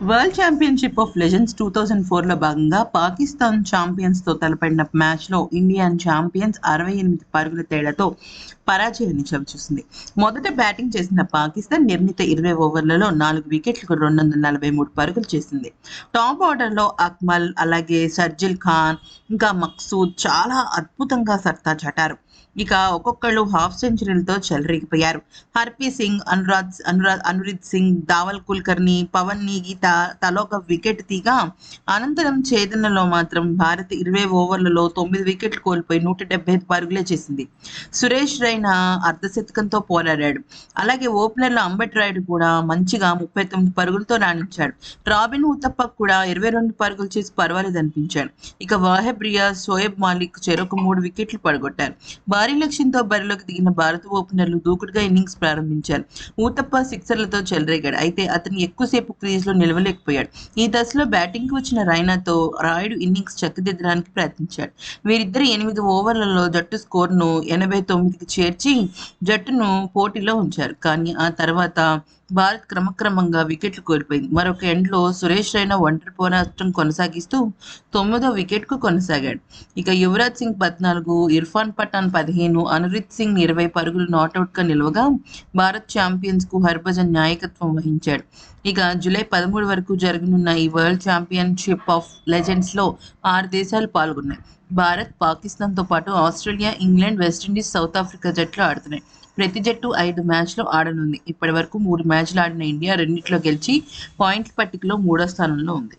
World championship of legends two thousand ఫోర్లో భాగంగా పాకిస్తాన్ ఛాంపియన్స్తో తలపడిన మ్యాచ్లో ఇండియన్ ఛాంపియన్స్ అరవై ఎనిమిది పరుగుల తేడాతో పరాజయాన్ని చవిచూసింది మొదట బ్యాటింగ్ చేసిన పాకిస్తాన్ నిర్ణీత ఇరవై ఓవర్లలో నాలుగు వికెట్లకు రెండు వందల నలభై మూడు పరుగులు చేసింది. టాప్ ఆర్డర్లో అక్మల్ అలాగే సర్జిల్ ఖాన్ ఇంకా మక్సూద్ చాలా అద్భుతంగా సత్తా చాటారు ఇక ఒక్కొక్కళ్ళు హాఫ్ సెంచరీలతో చెలరేగిపోయారు. హర్పీ సింగ్ అనురాజ్ అనురాజ్ అనురిత్ సింగ్ దావల్ కుల్కర్ని పవన్ నీగి త- తలో ఒక వికెట్ తీగా అనంతరం ఛేదనలో మాత్రం భారత్ ఇరవై ఓవర్లలో తొమ్మిది వికెట్లు కోల్పోయి నూట డెబ్బై ఐదు పరుగులే చేసింది. సురేష్ రైనా అర్ధశతకంతో పోరాడాడు. అలాగే ఓపెనర్లో అంబట్ రాయుడు కూడా మంచిగా ముప్పై తొమ్మిది పరుగులతో రాణించాడు. రాబిన్ ఉతప్పక్ కూడా ఇరవై రెండు పరుగులు చేసి పర్వాలేదు అనిపించాడు. ఇక వాహెబ్ రియాజ్ షోయబ్ మాలిక్ చెరొక మూడు వికెట్లు పడగొట్టారు. భారీ లక్ష్యంతో బరిలోకి దిగిన భారత ఓపెనర్లు దూకుడుగా ఇన్నింగ్స్ ప్రారంభించారు. ఊతప్ప సిక్సర్లతో చెలరేగాడు. అయితే అతను ఎక్కువసేపు క్రీజ్లో నిలవలేకపోయాడు. ఈ దశలో బ్యాటింగ్కి వచ్చిన రైనాతో రాయుడు ఇన్నింగ్స్ చక్కదిద్దడానికి ప్రయత్నించాడు. వీరిద్దరు ఎనిమిది ఓవర్లలో జట్టు స్కోర్ను ఎనభై తొమ్మిదికి చేర్చి జట్టును పోటీలో ఉంచారు. కానీ ఆ తర్వాత భారత్ క్రమక్రమంగా వికెట్లు కోల్పోయింది. మరొక ఎండ్లో సురేష్ రైనా ఒంటరి పోరాటం కొనసాగిస్తూ తొమ్మిదో వికెట్కు కొనసాగాడు. ఇక యువరాజ్ సింగ్ పద్నాలుగు ఇర్ఫాన్ పఠాన్ పదిహేను అనురిత్ సింగ్ ఇరవై పరుగులు నాట్అవుట్గా నిలవగా భారత్ ఛాంపియన్స్కు హర్భజన్ నాయకత్వం వహించాడు. ఇక జూలై పదమూడు వరకు జరగనున్న ఈ వరల్డ్ ఛాంపియన్షిప్ ఆఫ్ లెజెండ్స్లో ఆరు దేశాలు పాల్గొన్నాయి. భారత్ పాకిస్తాన్తో పాటు Australia England West Indies South Africa జట్లు ఆడుతున్నాయి. ప్రతి జట్టు ఐదు మ్యాచ్లు ఆడనుంది. ఇప్పటి వరకు మూడు మ్యాచ్లు ఆడిన ఇండియా రెండింటిలో గెలిచి పాయింట్ల పట్టికలో మూడో స్థానంలో ఉంది.